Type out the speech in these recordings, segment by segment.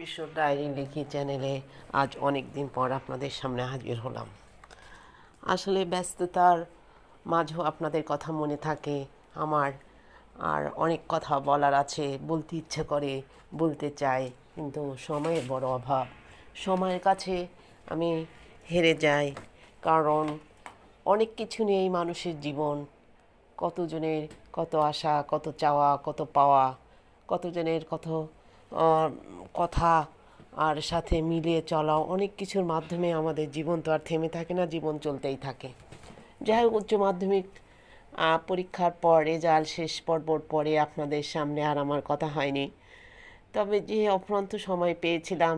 বিশ্ব ডায়েরি লিখি চ্যানেলে আজ অনেক দিন পর আপনাদের সামনে হাজির হলাম। আসলে ব্যস্ততার মাঝেও আপনাদের কথা মনে থাকে, আমার আর অনেক কথা বলার আছে, বলতে ইচ্ছে করে, বলতে চাই কিন্তু সময়ের বড় অভাব। সময়ের কাছে আমি হেরে যাই, কারণ অনেক কিছু নিয়েই মানুষের জীবন। কতজনের কত আশা, কত চাওয়া, কত পাওয়া, কতজনের কত কথা আর সাথে মিলিয়ে চলা অনেক কিছুর মাধ্যমে আমাদের জীবন তো আর থেমে থাকে না, জীবন চলতেই থাকে। যাই হোক, উচ্চ মাধ্যমিক পরীক্ষার পর রেজাল্ট, শেষ পর্বর পরে আপনাদের সামনে আর আমার কথা হয়নি। তবে যে অফুরন্ত সময় পেয়েছিলাম,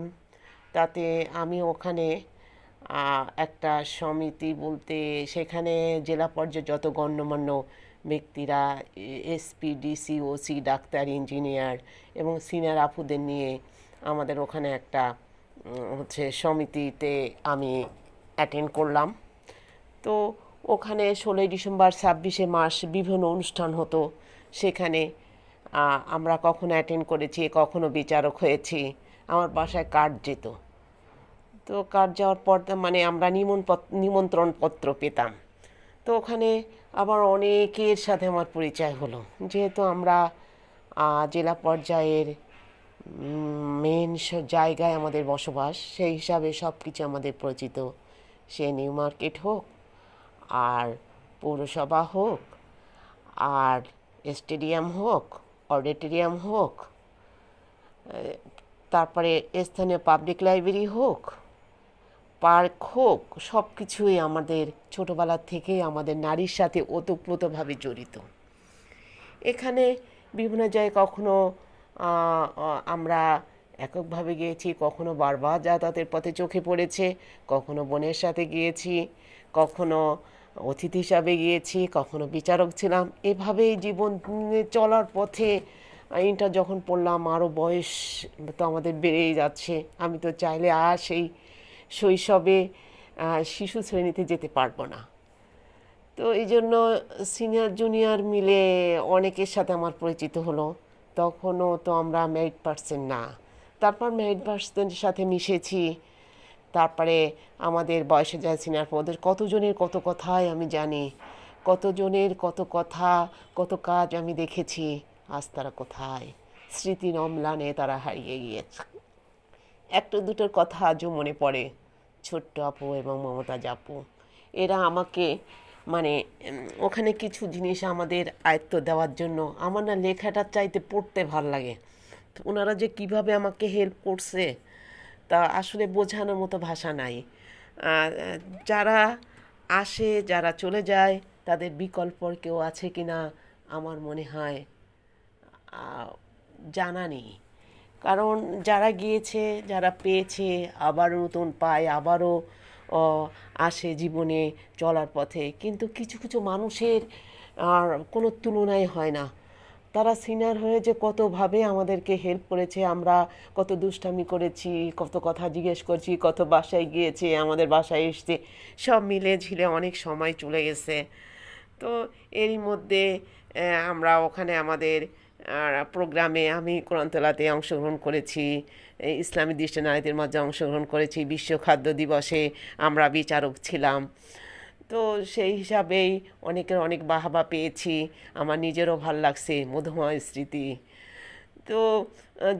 তাতে আমি ওখানে একটা সমিতি বলতে সেখানে জেলা পর্যায়ে যত গণ্যমান্য ব্যক্তিরা SP, DC, OC, doctor, engineer এবং সিনিয়র আপুদের নিয়ে আমাদের ওখানে একটা হচ্ছে সমিতিতে আমি অ্যাটেন্ড করলাম। তো ওখানে ষোলোই ডিসেম্বর ছাব্বিশে মাস বিভিন্ন অনুষ্ঠান হতো। সেখানে আমরা কখনো অ্যাটেন্ড করেছি, কখনো বিচারক হয়েছি। আমার বাসায় কার্ড যেত। তো কার্ড যাওয়ার পর মানে আমরা নিমন্ত্রণ পত্র পেতাম। তো ওখানে আবার অনেকের সাথে আমার পরিচয় হলো। যেহেতু আমরা জেলা পর্যায়ের মেন জায়গায় আমাদের বসবাস, সেই হিসাবে সব কিছু আমাদের পরিচিত। সে নিউ মার্কেট হোক, আর পৌরসভা হোক, আর স্টেডিয়াম হোক, অডিটোরিয়াম হোক তারপরে স্থানীয় পাবলিক লাইব্রেরি হোক পার্ক হোক সব কিছুই আমাদের ছোটোবেলার থেকেই আমাদের নারীর সাথে ওতপ্রোতভাবে জড়িত। এখানে বিভিন্ন জায়গায় কখনো আমরা এককভাবে গিয়েছি, কখনো বারবার যাতায়াতের পথে চোখে পড়েছে, কখনো বোনের সাথে গিয়েছি, কখনো অতিথি হিসাবে গিয়েছি, কখনো বিচারক ছিলাম। এভাবেই জীবন চলার পথে ইন্টার যখন পড়লাম আরও বয়স তো আমাদের বেড়েই যাচ্ছে। আমি তো চাইলে আর সেই শৈশবে শিশু শ্রেণীতে যেতে পারব না। তো এই জন্য সিনিয়র, জুনিয়র মিলে অনেকের সাথে আমার পরিচিত হলো। তখনও তো আমরা ম্যারিড পার্সন না। তারপর ম্যারিড পার্সনের সাথে মিশেছি। তারপরে আমাদের বয়সে যায় সিনিয়র ওদের কতজনের কত কথাই আমি জানি। কতজনের কত কথা, কত কাজ আমি দেখেছি। আজ তারা কোথায়? স্মৃতির অম্লানে তারা হারিয়ে গিয়েছে। একটা দুটোর কথা আজও মনে পড়ে। ছোট্ট আপু এবং মমতাজ আপু, এরা আমাকে মানে ওখানে কিছু জিনিস আমাদের আয়ত্ত দেওয়ার জন্য আমার না লেখাটার চাইতে পড়তে ভালো লাগে। ওনারা যে কীভাবে আমাকে হেল্প করছে তা আসলে বোঝানোর মতো ভাষা নাই। যারা আসে, যারা চলে যায়, তাদের বিকল্প কেউ আছে কি না আমার মনে হয় জানা নেই। কারণ যারা গিয়েছে, যারা পেয়েছে, আবারও নতুন পায়, আবারও আসে জীবনে চলার পথে। কিন্তু কিছু কিছু মানুষের আর কোনো তুলনাই হয় না। তারা সিনিয়র হয়ে যে কতভাবে আমাদেরকে হেল্প করেছে, আমরা কত দুষ্টামি করেছি, কত কথা জিজ্ঞেস করছি, কত বাসায় গিয়েছে, আমাদের বাসায় এসছে, সব মিলে ঝিলে অনেক সময় চলে গেছে। তো এরই মধ্যে আমরা ওখানে আমাদের প্রোগ্রামে আমি কোরআন কোরআনতলাতে অংশগ্রহণ করেছি ইসলামী দৃষ্টি নারীদের মাঝে অংশগ্রহণ করেছি, বিশ্ব খাদ্য দিবসে আমরা বিচারক ছিলাম। তো সেই হিসাবেই অনেকের অনেক বাহাবা পেয়েছি, আমার নিজেরও ভালো লাগছে মধুময় স্মৃতি। তো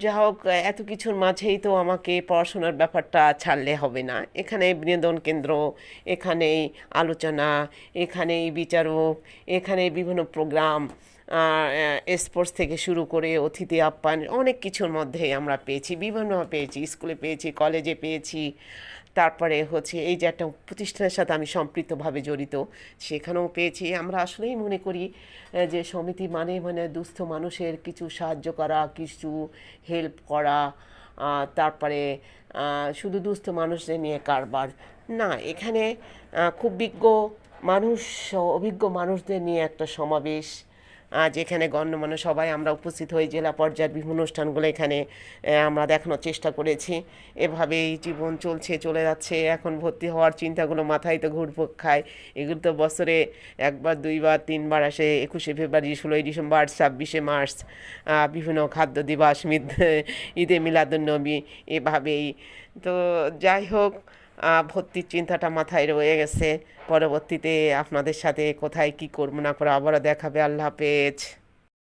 যা হোক, এত কিছুর মাঝেই তো আমাকে পড়াশোনার ব্যাপারটা ছাড়লে হবে না। এখানে বিনোদন কেন্দ্র, এখানেই আলোচনা, এখানেই বিচারক এখানে বিভিন্ন প্রোগ্রাম স্পোর্টস থেকে শুরু করে অতিথি আপ্যায়ন অনেক কিছুর মধ্যে আমরা পেয়েছি। বিভিন্ন পেয়েছি স্কুলে পেয়েছি কলেজে পেয়েছি। তারপরে হচ্ছে এই যে একটা প্রতিষ্ঠানের সাথে আমি সম্পৃক্তভাবে জড়িত, সেখানেও পেয়েছি। আমরা আসলেই মনে করি যে সমিতি মানে মানে দুস্থ মানুষের কিছু সাহায্য করা, কিছু হেল্প করা তারপরে শুধু দুস্থ মানুষদের নিয়ে কারবার। না, এখানে খুব বিজ্ঞ মানুষ, অভিজ্ঞ মানুষদের নিয়ে একটা সমাবেশ যেখানে গণ্যমান্য সবাই আমরা উপস্থিত হই জেলা পর্যায়ের বিভিন্ন অনুষ্ঠানগুলো এখানে আমরা দেখানোর চেষ্টা করেছি। এভাবেই জীবন চলছে, চলে যাচ্ছে। এখন ভর্তি হওয়ার চিন্তাগুলো মাথায় তো ঘুরপোক খায়। এগুলো তো বছরে একবার, দুইবার, তিনবার আসে। একুশে ফেব্রুয়ারি, ষোলোই ডিসেম্বর, ছাব্বিশে মার্চ বিভিন্ন খাদ্য দিবস ঈদে মিলাদুন্নবী, এভাবেই। তো যাই হোক ভর্তির চিন্তাটা মাথায় রয়ে গেছে। পরবর্তীতে আপনাদের সাথে কোথায় কি করব না করে আবারও দেখাবে। আল্লাহ হাফেজ।